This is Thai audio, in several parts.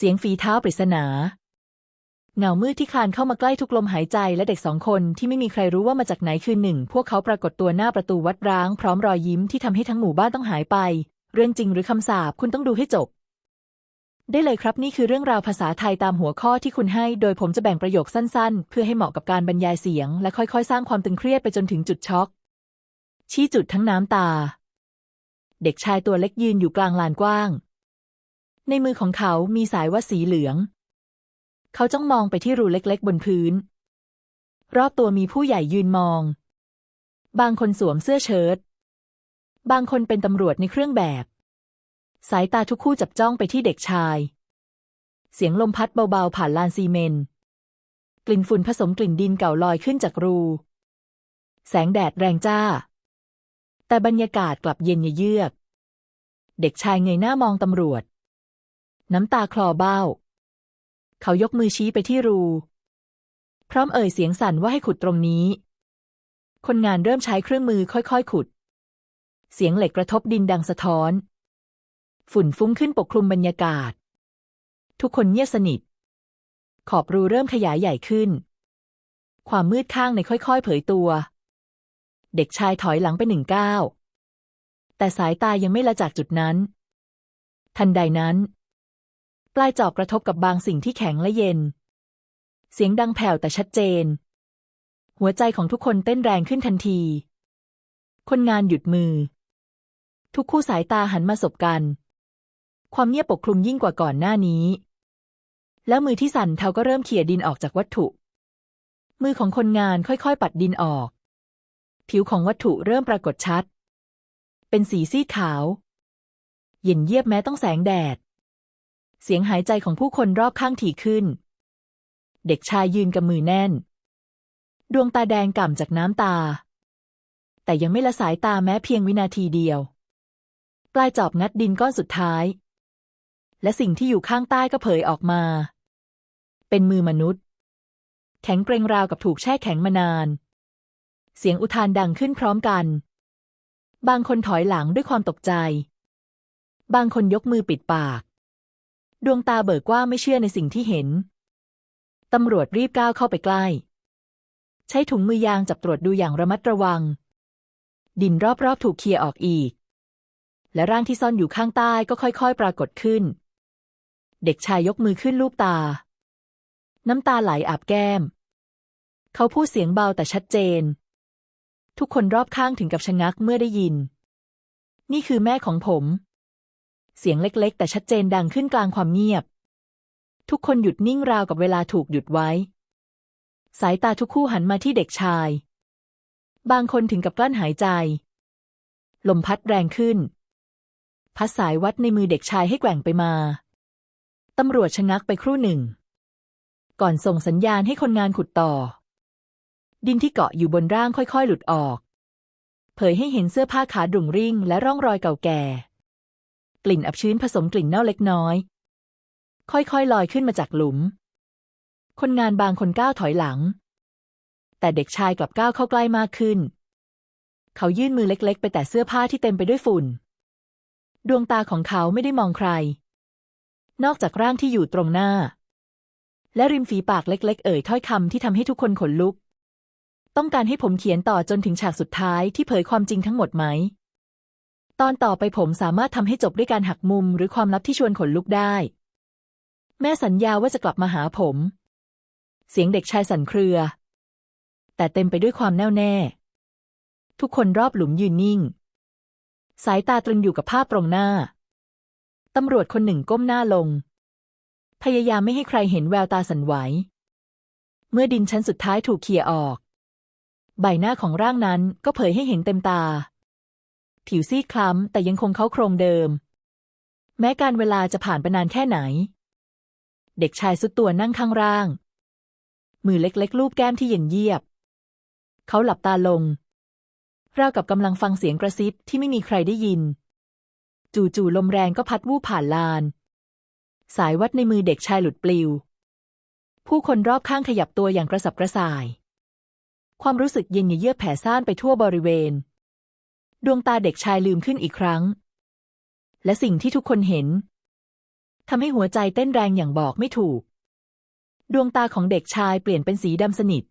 เสียงฝีเท้าปริศนา เงามืดที่คลานเข้ามาใกล้ทุกลมหายใจและเด็กสองคนที่ไม่มีใครรู้ว่ามาจากไหนคืนหนึ่ง พวกเขาปรากฏตัวหน้าประตูวัดร้าง พร้อมรอยยิ้มที่ทำให้ทั้งหมู่บ้านต้องหายไป เรื่องจริงหรือคำสาปคุณต้องดูให้จบ ได้เลยครับนี่คือเรื่องราวภาษาไทยตามหัวข้อที่คุณให้ โดยผมจะแบ่งประโยคสั้นๆ เพื่อให้เหมาะกับการบรรยายเสียง และค่อยๆ สร้างความตึงเครียดไปจนถึงจุดช็อก ชี้จุดทั้งน้ำตา เด็กชายตัวเล็กยืนอยู่กลางลานกว้าง ในมือของเขามีสายว่าสีเหลือง เขาจ้องมองไปที่รูเล็กๆ บนพื้น รอบตัวมีผู้ใหญ่ยืนมอง บางคนสวมเสื้อเชิ้ต บางคนเป็นตำรวจในเครื่องแบบ สายตาทุกคู่จับจ้องไปที่เด็กชาย เสียงลมพัดเบาๆผ่านลานซีเมนต์ กลิ่นฝุ่นผสมกลิ่นดินเก่าลอยขึ้นจากรู แสงแดดแรงจ้า แต่บรรยากาศกลับเย็นเยือก เด็กชายเงยหน้ามองตำรวจ น้ำตาคลอเบ้า เขายกมือชี้ไปที่รู พร้อมเอ่ยเสียงสั่นว่าให้ขุดตรงนี้ คนงานเริ่มใช้เครื่องมือค่อยๆ ขุด เสียงเหล็กกระทบดินดังสะท้อน ฝุ่นฟุ้งขึ้นปกคลุมบรรยากาศ ทุกคนเงียบสนิท ขอบรูเริ่มขยายใหญ่ขึ้น ความมืดข้างในค่อยๆ เผยตัว เด็กชายถอยหลังไปหนึ่งก้าวแต่สายตายังไม่ละจากจุดนั้น ทันใดนั้น ลายจอบกระทบกับบางสิ่งที่แข็งและเย็น เสียงดังแผ่วแต่ชัดเจน หัวใจของทุกคนเต้นแรงขึ้นทันที คนงานหยุดมือ ทุกคู่สายตาหันมาสบกัน ความเงียบปกคลุมยิ่งกว่าก่อนหน้านี้ แล้วมือที่สั่นเทาก็เริ่มเขี่ยดินออกจากวัตถุ มือของคนงานค่อยๆ ปัดดินออก ผิวของวัตถุเริ่มปรากฏชัด เป็นสีซีดขาว เย็นเยียบแม้ต้องแสงแดด เสียงหายใจของผู้คนรอบข้างถี่ขึ้น เด็กชายยืนกับมือแน่น ดวงตาแดงก่ำจากน้ำตา แต่ยังไม่ละสายตาแม้เพียงวินาทีเดียว ปลายจอบงัดดินก้อนสุดท้าย และสิ่งที่อยู่ข้างใต้ก็เผยออกมา เป็นมือมนุษย์ แข็งเกรงราวกับถูกแช่แข็งมานาน เสียงอุทานดังขึ้นพร้อมกัน บางคนถอยหลังด้วยความตกใจ บางคนยกมือปิดปาก ดวงตาเบิกกว้างไม่เชื่อในสิ่งที่เห็น ตำรวจรีบก้าวเข้าไปใกล้ ใช้ถุงมือยางจับตรวจดูอย่างระมัดระวัง ดินรอบๆถูกเคลียร์ออกอีก และร่างที่ซ่อนอยู่ข้างใต้ก็ค่อยๆ ปรากฏขึ้น เด็กชายยกมือขึ้นลูบตา น้ำตาไหลอาบแก้ม เขาพูดเสียงเบาแต่ชัดเจน ทุกคนรอบข้างถึงกับชะงักเมื่อได้ยิน นี่คือแม่ของผม เสียงเล็กๆ แต่ชัดเจนดังขึ้นกลางความเงียบ ทุกคนหยุดนิ่งราวกับเวลาถูกหยุดไว้ สายตาทุกคู่หันมาที่เด็กชาย บางคนถึงกับกลั้นหายใจ ลมพัดแรงขึ้น พัดสายวัดในมือเด็กชายให้แกว่งไปมา ตำรวจชะงักไปครู่หนึ่ง ก่อนส่งสัญญาณให้คนงานขุดต่อ ดินที่เกาะอยู่บนร่างค่อยๆ หลุดออก เผยให้เห็นเสื้อผ้าขาดุ่งริ่งและร่องรอยเก่าแก่ กลิ่นอับชื้นผสมกลิ่นเน่าเล็กน้อย ค่อยๆลอยขึ้นมาจากหลุม คนงานบางคนก้าวถอยหลัง แต่เด็กชายกลับก้าวเข้าใกล้มากขึ้น เขายื่นมือเล็กๆ ไปแต่เสื้อผ้าที่เต็มไปด้วยฝุ่น ดวงตาของเขาไม่ได้มองใคร นอกจากร่างที่อยู่ตรงหน้า และริมฝีปากเล็ก ๆ เอ่ยถ้อยคำที่ทำให้ทุกคนขนลุก ต้องการให้ผมเขียนต่อจนถึงฉากสุดท้ายที่เผยความจริงทั้งหมดไหม ตอนต่อไปผมสามารถทำให้จบด้วยการหักมุมหรือความลับที่ชวนขนลุกได้ แม่สัญญาว่าจะกลับมาหาผม เสียงเด็กชายสั่นเครือ แต่เต็มไปด้วยความแน่วแน่ ทุกคนรอบหลุมยืนนิ่ง สายตาตรึงอยู่กับภาพตรงหน้า ตำรวจคนหนึ่งก้มหน้าลง พยายามไม่ให้ใครเห็นแววตาสั่นไหว เมื่อดินชั้นสุดท้ายถูกเขี่ยออก ใบหน้าของร่างนั้นก็เผยให้เห็นเต็มตา ผิวซีดคล้ำแต่ยังคงเขาโครงเดิม แม้การเวลาจะผ่านไปนานแค่ไหน เด็กชายสุดตัวนั่งข้างร่าง มือเล็กๆลูบแก้มที่เย็นเยียบ เขาหลับตาลงราวกับกำลังฟังเสียงกระซิบที่ไม่มีใครได้ยิน จู่ๆลมแรงก็พัดวูบผ่านลาน สายวัดในมือเด็กชายหลุดปลิว ผู้คนรอบข้างขยับตัวอย่างกระสับกระส่าย ความรู้สึกเย็นเยือกแผ่ซ่านไปทั่วบริเวณ ดวงตาเด็กชายลืมขึ้นอีกครั้ง และสิ่งที่ทุกคนเห็นทำให้หัวใจเต้นแรงอย่างบอกไม่ถูก ดวงตาของเด็กชายเปลี่ยนเป็นสีดำสนิท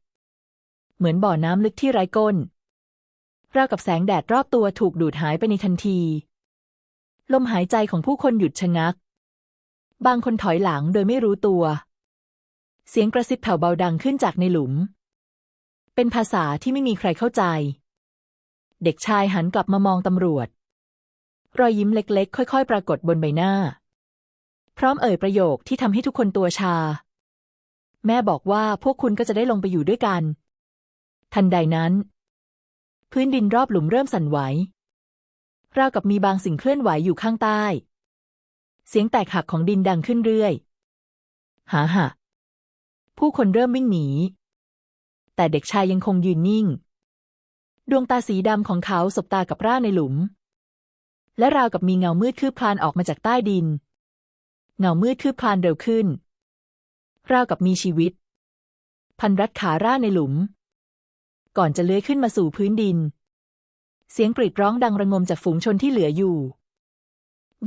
เหมือนบ่อน้ำลึกที่ไร้ก้นราวกับแสงแดดรอบตัวถูกดูดหายไปในทันที ลมหายใจของผู้คนหยุดชะงัก บางคนถอยหลังโดยไม่รู้ตัว เสียงกระซิบแผ่วเบาดังขึ้นจากในหลุม เป็นภาษาที่ไม่มีใครเข้าใจ เด็กชายหันกลับมามองตำรวจ รอยยิ้มเล็กๆ ค่อยๆ ปรากฏบนใบหน้า พร้อมเอ่ยประโยคที่ทำให้ทุกคนตัวชา แม่บอกว่าพวกคุณก็จะได้ลงไปอยู่ด้วยกัน ทันใดนั้น พื้นดินรอบหลุมเริ่มสั่นไหวราวกับมีบางสิ่งเคลื่อนไหวอยู่ข้างใต้ เสียงแตกหักของดินดังขึ้นเรื่อย หาหะผู้คนเริ่มวิ่งหนี แต่เด็กชายยังคงยืนนิ่ง ดวงตาสีดำของเขาสบตากับร่างในหลุม และราวกับมีเงามืดคืบคลานออกมาจากใต้ดิน เงามืดคืบคลานเร็วขึ้น ราวกับมีชีวิต พันรัดขาร่างในหลุม ก่อนจะเลื้อยขึ้นมาสู่พื้นดิน เสียงกรีดร้องดังระงมจากฝูงชนที่เหลืออยู่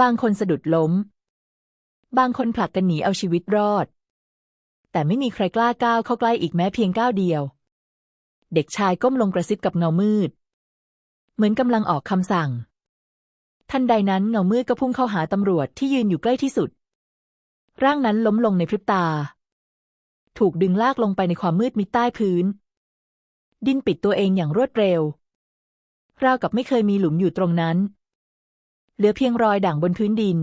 บางคนสะดุดล้ม บางคนผลักกันหนีเอาชีวิตรอด แต่ไม่มีใครกล้าก้าวเข้าใกล้อีกแม้เพียงก้าวเดียว เด็กชายก้มลงกระซิบกับเงามืด เหมือนกำลังออกคำสั่ง ทันใดนั้นเงามืดก็พุ่งเข้าหาตำรวจที่ยืนอยู่ใกล้ที่สุด ร่างนั้นล้มลงในพริบตา ถูกดึงลากลงไปในความมืดมิดใต้พื้น ดินปิดตัวเองอย่างรวดเร็ว ราวกับไม่เคยมีหลุมอยู่ตรงนั้น เหลือเพียงรอยด่างบนพื้นดิน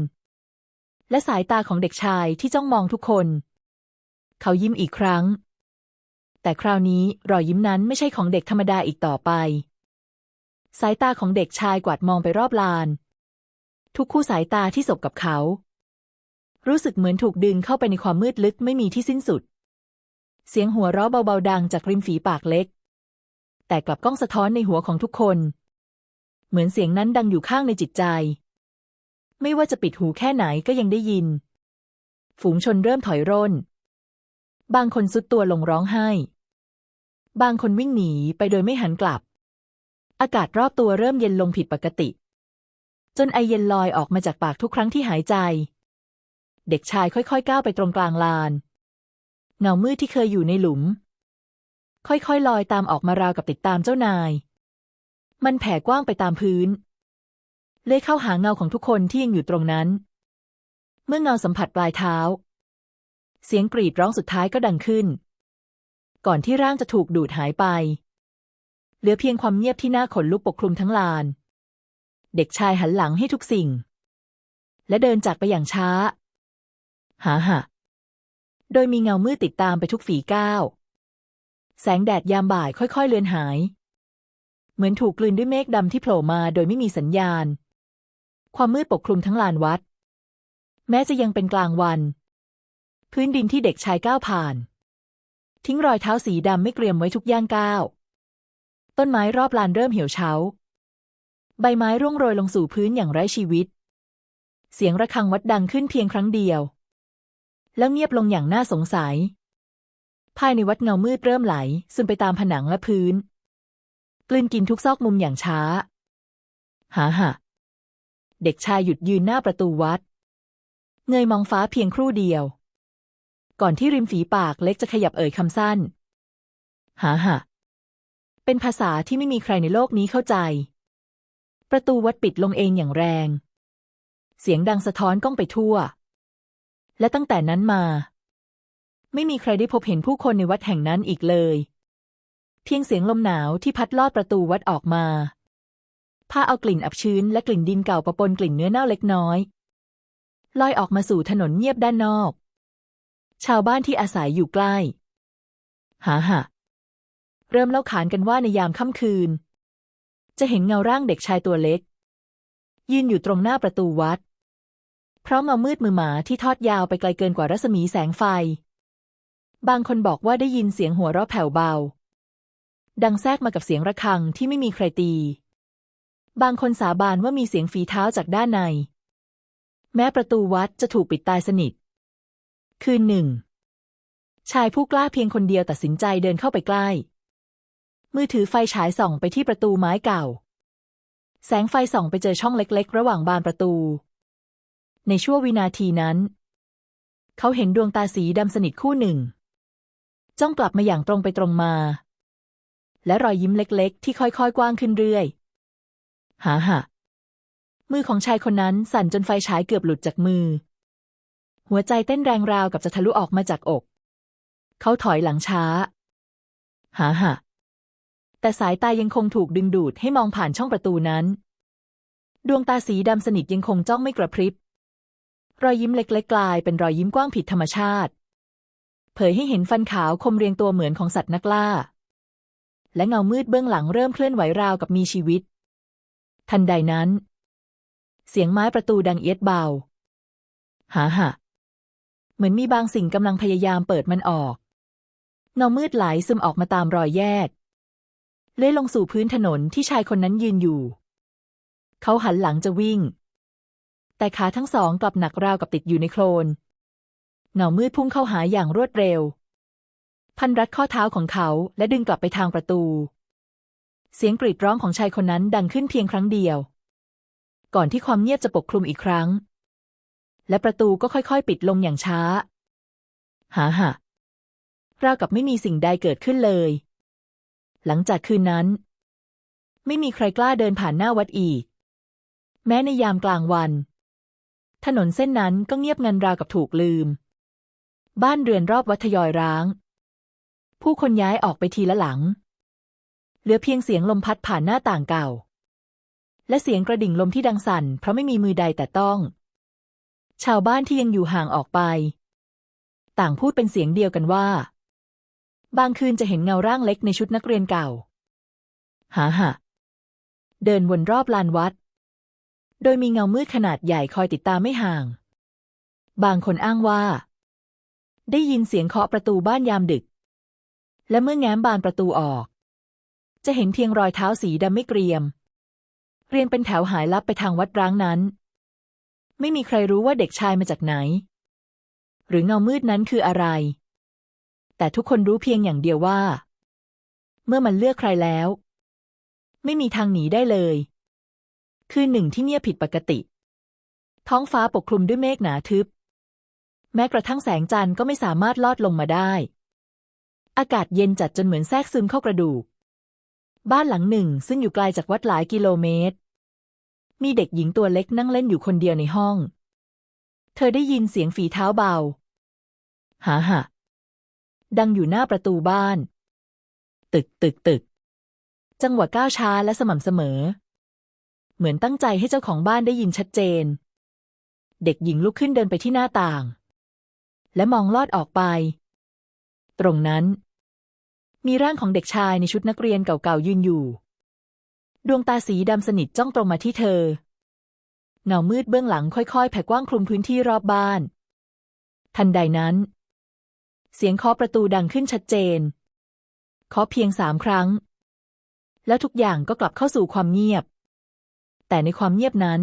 และสายตาของเด็กชายที่จ้องมองทุกคน เขายิ้มอีกครั้ง แต่คราวนี้รอยยิ้มนั้นไม่ใช่ของเด็กธรรมดาอีกต่อไป สายตาของเด็กชายกวาดมองไปรอบลาน ทุกคู่สายตาที่สบกับเขา รู้สึกเหมือนถูกดึงเข้าไปในความมืดลึกไม่มีที่สิ้นสุด เสียงหัวเราะเบาๆดังจากริมฝีปากเล็ก แต่กลับก้องสะท้อนในหัวของทุกคน เหมือนเสียงนั้นดังอยู่ข้างในจิตใจ ไม่ว่าจะปิดหูแค่ไหนก็ยังได้ยิน ฝูงชนเริ่มถอยร่น บางคนสุดตัวลงร้องไห้ บางคนวิ่งหนีไปโดยไม่หันกลับ อากาศรอบตัวเริ่มเย็นลงผิดปกติ จนไอเย็นลอยออกมาจากปากทุกครั้งที่หายใจ เด็กชายค่อยๆ ก้าวไปตรงกลางลาน เงามืดที่เคยอยู่ในหลุม ค่อยๆ ลอยตามออกมาราวกับติดตามเจ้านาย มันแผ่กว้างไปตามพื้นเลื่อยเข้าหาเงาของทุกคนที่ยังอยู่ตรงนั้น เมื่อเงาสัมผัสปลายเท้า เสียงกรีดร้องสุดท้ายก็ดังขึ้น ก่อนที่ร่างจะถูกดูดหายไป เหลือเพียงความเงียบที่น่าขนลุกปกคลุมทั้งลาน เด็กชายหันหลังให้ทุกสิ่ง และเดินจากไปอย่างช้า หาหะโดยมีเงามืดติดตามไปทุกฝีก้าว แสงแดดยามบ่ายค่อยๆเลือนหาย เหมือนถูกกลืนด้วยเมฆดำที่โผล่มาโดยไม่มีสัญญาณ ความมืดปกคลุมทั้งลานวัด แม้จะยังเป็นกลางวัน พื้นดินที่เด็กชายก้าวผ่าน ทิ้งรอยเท้าสีดำไม่เกรียมไว้ทุกย่างก้าว ต้นไม้รอบลานเริ่มเหี่ยวเฉา ใบไม้ร่วงโรยลงสู่พื้นอย่างไร้ชีวิต เสียงระฆังวัดดังขึ้นเพียงครั้งเดียว แล้วเงียบลงอย่างน่าสงสัย ภายในวัดเงามืดเริ่มไหล ซึมไปตามผนังและพื้น กลืนกินทุกซอกมุมอย่างช้า หาหะเด็กชายหยุดยืนหน้าประตูวัด เงยมองฟ้าเพียงครู่เดียว ก่อนที่ริมฝีปากเล็กจะขยับเอ่ยคำสั้นหาหะเป็นภาษาที่ไม่มีใครในโลกนี้เข้าใจ ประตูวัดปิดลงเองอย่างแรง เสียงดังสะท้อนก้องไปทั่ว และตั้งแต่นั้นมา ไม่มีใครได้พบเห็นผู้คนในวัดแห่งนั้นอีกเลย เพียงเสียงลมหนาวที่พัดลอดประตูวัดออกมาพาเอากลิ่นอับชื้นและกลิ่นดินเก่าปะปนกลิ่นเนื้อเน่าเล็กน้อย ลอยออกมาสู่ถนนเงียบด้านนอก ชาวบ้านที่อาศัยอยู่ใกล้ หาหะเริ่มเล่าขานกันว่าในยามค่ำคืน จะเห็นเงาร่างเด็กชายตัวเล็ก ยืนอยู่ตรงหน้าประตูวัด เพราะเงามืดมือหมาที่ทอดยาวไปไกลเกินกว่ารัศมีแสงไฟ บางคนบอกว่าได้ยินเสียงหัวเราะแผ่วเบา ดังแทรกมากับเสียงระฆังที่ไม่มีใครตี บางคนสาบานว่ามีเสียงฝีเท้าจากด้านใน แม้ประตูวัดจะถูกปิดตายสนิท คืนหนึ่ง ชายผู้กล้าเพียงคนเดียวตัดสินใจเดินเข้าไปใกล้ มือถือไฟฉายส่องไปที่ประตูไม้เก่า แสงไฟส่องไปเจอช่องเล็ก ๆ ระหว่างบานประตู ในชั่ววินาทีนั้น เขาเห็นดวงตาสีดำสนิทคู่หนึ่ง จ้องกลับมาอย่างตรงไปตรงมา และรอยยิ้มเล็ก ๆ ที่ค่อยๆกว้างขึ้นเรื่อยหาหะมือของชายคนนั้นสั่นจนไฟฉายเกือบหลุดจากมือ หัวใจเต้นแรงราวกับจะทะลุออกมาจากอก เขาถอยหลังช้า หาหะแต่สายตายังคงถูกดึงดูดให้มองผ่านช่องประตูนั้น ดวงตาสีดำสนิทยังคงจ้องไม่กระพริบ รอยยิ้มเล็กๆกลายเป็นรอยยิ้มกว้างผิดธรรมชาติ เผยให้เห็นฟันขาวคมเรียงตัวเหมือนของสัตว์นักล่า และเงามืดเบื้องหลังเริ่มเคลื่อนไหวราวกับมีชีวิต ทันใดนั้น เสียงไม้ประตูดังเอียดเบา หาหะ เหมือนมีบางสิ่งกำลังพยายามเปิดมันออกเงามืดไหลซึมออกมาตามรอยแยกเลื่อยลงสู่พื้นถนนที่ชายคนนั้นยืนอยู่ เขาหันหลังจะวิ่ง แต่ขาทั้งสองกลับหนักราวกับติดอยู่ในโคลนเงามืดพุ่งเข้าหาอย่างรวดเร็ว พันรัดข้อเท้าของเขาและดึงกลับไปทางประตู เสียงกรีดร้องของชายคนนั้นดังขึ้นเพียงครั้งเดียว ก่อนที่ความเงียบจะปกคลุมอีกครั้ง และประตูก็ค่อยๆ ปิดลงอย่างช้า หาหะราวกับไม่มีสิ่งใดเกิดขึ้นเลย หลังจากคืนนั้น ไม่มีใครกล้าเดินผ่านหน้าวัดอีก แม้ในยามกลางวัน ถนนเส้นนั้นก็เงียบงันราวกับถูกลืม บ้านเรือนรอบวัดทยอยร้าง ผู้คนย้ายออกไปทีละหลัง เหลือเพียงเสียงลมพัดผ่านหน้าต่างเก่า และเสียงกระดิ่งลมที่ดังสั่นเพราะไม่มีมือใดแต่ต้อง ชาวบ้านที่ยังอยู่ห่างออกไป ต่างพูดเป็นเสียงเดียวกันว่า บางคืนจะเห็นเงาร่างเล็กในชุดนักเรียนเก่า หาหะเดินวนรอบลานวัด โดยมีเงามืดขนาดใหญ่คอยติดตามไม่ห่าง บางคนอ้างว่า ได้ยินเสียงเคาะประตูบ้านยามดึก และเมื่อแง้มบานประตูออก จะเห็นเพียงรอยเท้าสีดำไม่เกรียม เรียงเป็นแถวหายลับไปทางวัดร้างนั้น ไม่มีใครรู้ว่าเด็กชายมาจากไหน หรือเงามืดนั้นคืออะไร แต่ทุกคนรู้เพียงอย่างเดียวว่า เมื่อมันเลือกใครแล้ว ไม่มีทางหนีได้เลย คือหนึ่งที่เงียบผิดปกติ ท้องฟ้าปกคลุมด้วยเมฆหนาทึบ แม้กระทั่งแสงจันทร์ก็ไม่สามารถลอดลงมาได้ อากาศเย็นจัดจนเหมือนแทรกซึมเข้ากระดูก บ้านหลังหนึ่งซึ่งอยู่ไกลจากวัดหลายกิโลเมตร มีเด็กหญิงตัวเล็กนั่งเล่นอยู่คนเดียวในห้อง เธอได้ยินเสียงฝีเท้าเบา หาหะดังอยู่หน้าประตูบ้าน ตึกตึกตึก จังหวะก้าวช้าและสม่ำเสมอ เหมือนตั้งใจให้เจ้าของบ้านได้ยินชัดเจน เด็กหญิงลุกขึ้นเดินไปที่หน้าต่าง และมองลอดออกไป ตรงนั้น มีร่างของเด็กชายในชุดนักเรียนเก่าๆยืนอยู่ ดวงตาสีดำสนิทจ้องตรงมาที่เธอ เงามืดเบื้องหลังค่อยๆ แผ่กว้างคลุมพื้นที่รอบบ้าน ทันใดนั้น เสียงเคาะประตูดังขึ้นชัดเจนเคาะเพียงสามครั้ง แล้วทุกอย่างก็กลับเข้าสู่ความเงียบ แต่ในความเงียบนั้น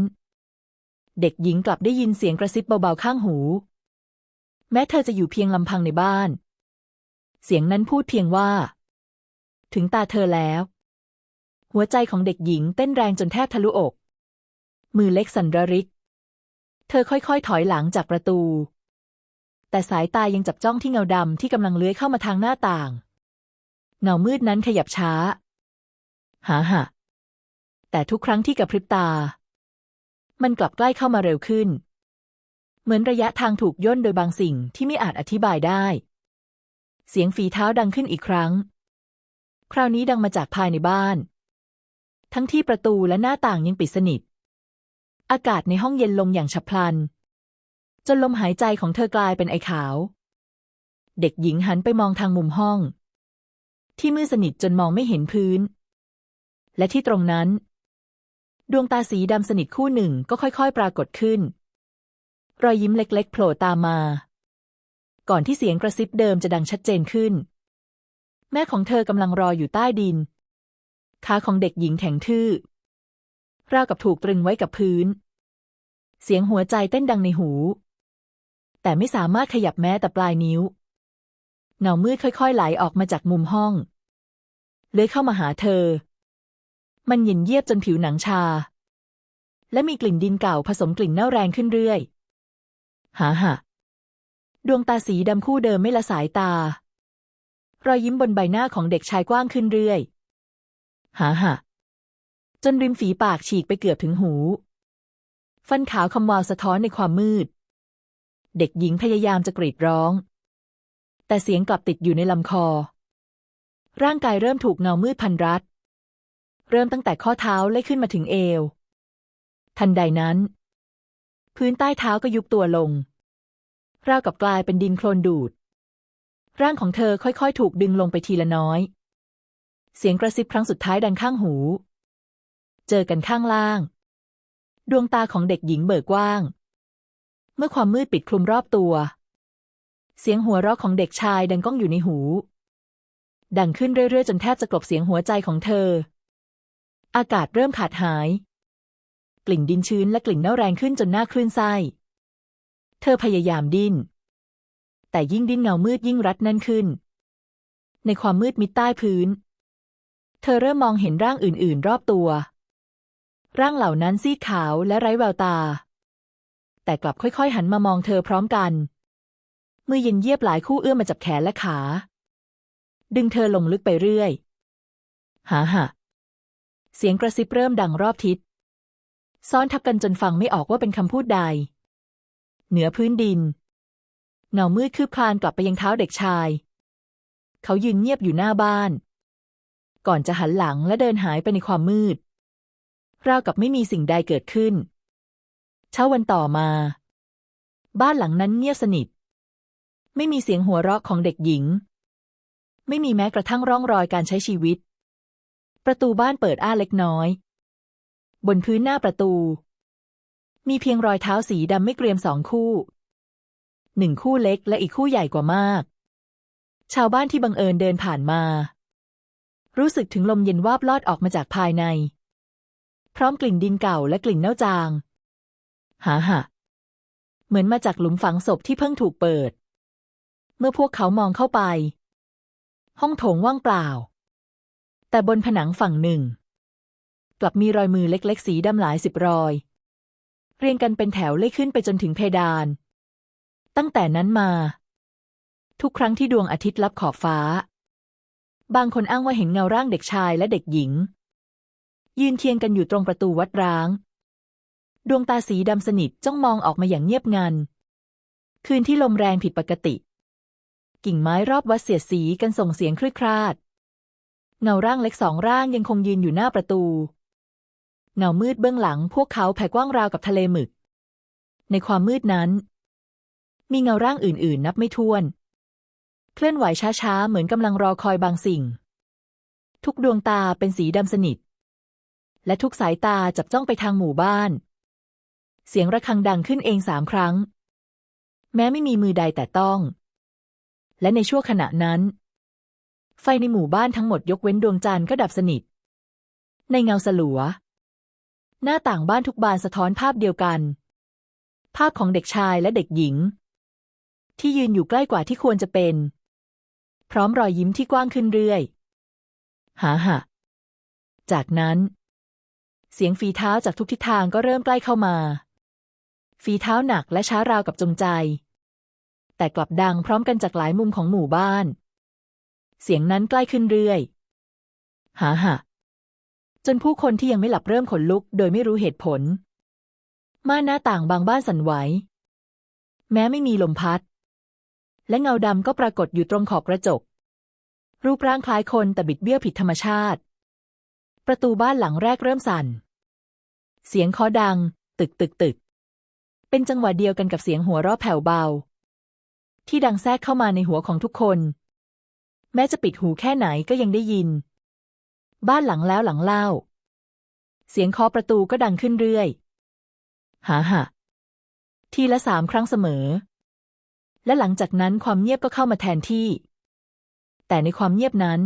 เด็กหญิงกลับได้ยินเสียงกระซิบเบาๆข้างหู แม้เธอจะอยู่เพียงลำพังในบ้าน เสียงนั้นพูดเพียงว่า ถึงตาเธอแล้ว หัวใจของเด็กหญิงเต้นแรงจนแทบทะลุอก มือเล็กสั่นระริก เธอค่อยๆ ถอยหลังจากประตู แต่สายตายังจับจ้องที่เงาดำที่กำลังเลื้อยเข้ามาทางหน้าต่าง เงามืดนั้นขยับช้า หาหะแต่ทุกครั้งที่กระพริบตา มันกลับใกล้เข้ามาเร็วขึ้น เหมือนระยะทางถูกย่นโดยบางสิ่งที่ไม่อาจอธิบายได้ เสียงฝีเท้าดังขึ้นอีกครั้ง คราวนี้ดังมาจากภายในบ้าน ทั้งที่ประตูและหน้าต่างยังปิดสนิท อากาศในห้องเย็นลงอย่างฉับพลัน จนลมหายใจของเธอกลายเป็นไอขาว เด็กหญิงหันไปมองทางมุมห้อง ที่มืดสนิทจนมองไม่เห็นพื้น และที่ตรงนั้น ดวงตาสีดำสนิทคู่หนึ่งก็ค่อยๆ ปรากฏขึ้น รอยยิ้มเล็กๆโผล่ตามมา ก่อนที่เสียงกระซิบเดิมจะดังชัดเจนขึ้น แม่ของเธอกำลังรออยู่ใต้ดิน ขาของเด็กหญิงแข็งทื่อราวกับถูกตรึงไว้กับพื้น เสียงหัวใจเต้นดังในหู แต่ไม่สามารถขยับแม้แต่ปลายนิ้ว เงามืดค่อยๆ ไหลออกมาจากมุมห้อง เลยเข้ามาหาเธอ มันเย็นเยียบจนผิวหนังชา และมีกลิ่นดินเก่าผสมกลิ่นเน่าแรงขึ้นเรื่อย หาหะดวงตาสีดำคู่เดิมไม่ละสายตา รอยยิ้มบนใบหน้าของเด็กชายกว้างขึ้นเรื่อย หาหะจนริมฝีปากฉีกไปเกือบถึงหู ฟันขาวคำวาวสะท้อนในความมืด เด็กหญิงพยายามจะกรีดร้อง แต่เสียงกลับติดอยู่ในลำคอ ร่างกายเริ่มถูกเงามืดพันรัด เริ่มตั้งแต่ข้อเท้าไล่ขึ้นมาถึงเอว ทันใดนั้น พื้นใต้เท้าก็ยุบตัวลงราวกับกลายเป็นดินโคลนดูด ร่างของเธอค่อยๆ ถูกดึงลงไปทีละน้อย เสียงกระซิบครั้งสุดท้ายดังข้างหู เจอกันข้างล่าง ดวงตาของเด็กหญิงเบิกกว้าง เมื่อความมืดปิดคลุมรอบตัว เสียงหัวเราะของเด็กชายดังก้องอยู่ในหู ดังขึ้นเรื่อยๆ จนแทบจะกลบเสียงหัวใจของเธอ อากาศเริ่มขาดหาย กลิ่นดินชื้นและกลิ่นเน่าแรงขึ้นจนหน้าคลื่นไส้ เธอพยายามดิ้น แต่ยิ่งดิ้นเงามืดยิ่งรัดแน่นขึ้นในความมืดมิดใต้พื้น เธอเริ่มมองเห็นร่างอื่นๆ รอบตัว ร่างเหล่านั้นซีดขาวและไร้แววตา แต่กลับค่อยๆ หันมามองเธอพร้อมกัน มือเย็นเยียบหลายคู่เอื้อมมาจับแขนและขา ดึงเธอลงลึกไปเรื่อย หาหะเสียงกระซิบเริ่มดังรอบทิศ ซ้อนทับกันจนฟังไม่ออกว่าเป็นคำพูดใด เหนือพื้นดิน เงามืดคืบคลานกลับไปยังเท้าเด็กชาย เขายืนเงียบอยู่หน้าบ้าน ก่อนจะหันหลังและเดินหายไปในความมืด ราวกับไม่มีสิ่งใดเกิดขึ้น เช้าวันต่อมา บ้านหลังนั้นเงียบสนิท ไม่มีเสียงหัวเราะของเด็กหญิง ไม่มีแม้กระทั่งร่องรอยการใช้ชีวิต ประตูบ้านเปิดอ้าเล็กน้อย บนพื้นหน้าประตู มีเพียงรอยเท้าสีดำไม่เกรียมสองคู่หนึ่งคู่เล็กและอีกคู่ใหญ่กว่ามาก ชาวบ้านที่บังเอิญเดินผ่านมา รู้สึกถึงลมเย็นวาบลอดออกมาจากภายใน พร้อมกลิ่นดินเก่าและกลิ่นเน่าจาง หาหะเหมือนมาจากหลุมฝังศพที่เพิ่งถูกเปิด เมื่อพวกเขามองเข้าไป ห้องโถงว่างเปล่า แต่บนผนังฝั่งหนึ่ง กลับมีรอยมือเล็กๆ สีดำหลายสิบรอย เรียงกันเป็นแถวเล่ยขึ้นไปจนถึงเพดาน ตั้งแต่นั้นมา ทุกครั้งที่ดวงอาทิตย์ลับขอบฟ้า บางคนอ้างว่าเห็นเงาร่างเด็กชายและเด็กหญิง ยืนเคียงกันอยู่ตรงประตูวัดร้าง ดวงตาสีดำสนิทจ้องมองออกมาอย่างเงียบงัน คืนที่ลมแรงผิดปกติ กิ่งไม้รอบวัดเสียดสีกันส่งเสียงครืดคราด เงาร่างเล็กสองร่างยังคงยืนอยู่หน้าประตู เงามืดเบื้องหลังพวกเขาแผ่กว้างราวกับทะเลหมึก ในความมืดนั้น มีเงาร่างอื่นๆ นับไม่ถ้วน เคลื่อนไหวช้าๆ เหมือนกำลังรอคอยบางสิ่ง ทุกดวงตาเป็นสีดำสนิท และทุกสายตาจับจ้องไปทางหมู่บ้าน เสียงระฆังดังขึ้นเองสามครั้ง แม้ไม่มีมือใดแต่ต้อง และในช่วงขณะนั้น ไฟในหมู่บ้านทั้งหมดยกเว้นดวงจันทร์ก็ดับสนิท ในเงาสลัว หน้าต่างบ้านทุกบานสะท้อนภาพเดียวกัน ภาพของเด็กชายและเด็กหญิงที่ยืนอยู่ใกล้กว่าที่ควรจะเป็น พร้อมรอยยิ้มที่กว้างขึ้นเรื่อยหาหะจากนั้น เสียงฝีเท้าจากทุกทิศทางก็เริ่มใกล้เข้ามา ฝีเท้าหนักและช้าราวกับจงใจ แต่กลับดังพร้อมกันจากหลายมุมของหมู่บ้าน เสียงนั้นใกล้ขึ้นเรื่อยหาหะจนผู้คนที่ยังไม่หลับเริ่มขนลุก โดยไม่รู้เหตุผล ม่านหน้าต่างบางบ้านสั่นไหว แม้ไม่มีลมพัด และเงาดำก็ปรากฏอยู่ตรงขอบกระจก รูปร่างคล้ายคนแต่บิดเบี้ยวผิดธรรมชาติ ประตูบ้านหลังแรกเริ่มสั่น เสียงเคาะดัง ตึกตึกตึก เป็นจังหวะเดียวกันกับเสียงหัวเราะแผ่วเบา ที่ดังแทรกเข้ามาในหัวของทุกคน แม้จะปิดหูแค่ไหนก็ยังได้ยิน บ้านหลังแล้วหลังเล่า เสียงเคาะประตูก็ดังขึ้นเรื่อย หาหะทีละสามครั้งเสมอ และหลังจากนั้นความเงียบก็เข้ามาแทนที่ แต่ในความเงียบนั้น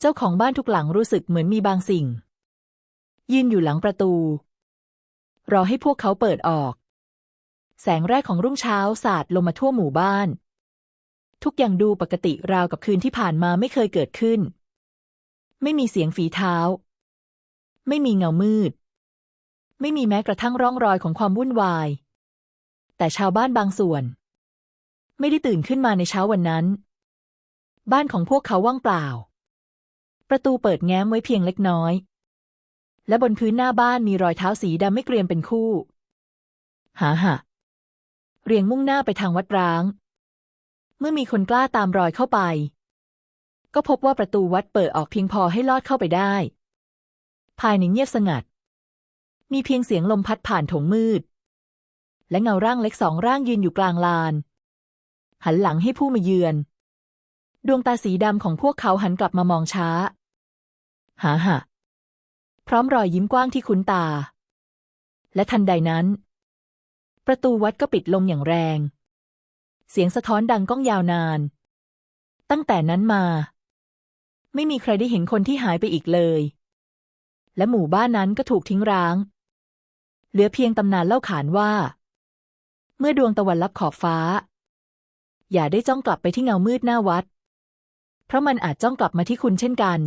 เจ้าของบ้านทุกหลังรู้สึกเหมือนมีบางสิ่ง ยืนอยู่หลังประตู รอให้พวกเขาเปิดออก แสงแรกของรุ่งเช้าสาดลงมาทั่วหมู่บ้าน ทุกอย่างดูปกติราวกับคืนที่ผ่านมาไม่เคยเกิดขึ้น ไม่มีเสียงฝีเท้า ไม่มีเงามืด ไม่มีแม้กระทั่งร่องรอยของความวุ่นวาย แต่ชาวบ้านบางส่วน ไม่ได้ตื่นขึ้นมาในเช้าวันนั้น บ้านของพวกเขาว่างเปล่า ประตูเปิดแง้มไว้เพียงเล็กน้อย และบนพื้นหน้าบ้านมีรอยเท้าสีดำไม่เกรียมเป็นคู่ หาหะเรียงมุ่งหน้าไปทางวัดร้าง เมื่อมีคนกล้าตามรอยเข้าไป ก็พบว่าประตูวัดเปิดออกเพียงพอให้ลอดเข้าไปได้ ภายในเงียบสงัด มีเพียงเสียงลมพัดผ่านถงมืด และเงาร่างเล็กสองร่างยืนอยู่กลางลาน หันหลังให้ผู้มาเยือน ดวงตาสีดำของพวกเขาหันกลับมามองช้าหาหะพร้อมรอยยิ้มกว้างที่คุ้นตา และทันใดนั้น ประตูวัดก็ปิดลงอย่างแรง เสียงสะท้อนดังก้องยาวนาน ตั้งแต่นั้นมา ไม่มีใครได้เห็นคนที่หายไปอีกเลย และหมู่บ้านนั้นก็ถูกทิ้งร้าง เหลือเพียงตำนานเล่าขานว่า เมื่อดวงตะวันลับขอบฟ้า อย่าได้จ้องกลับไปที่เงามืดหน้าวัด เพราะมันอาจจ้องกลับมาที่คุณเช่นกัน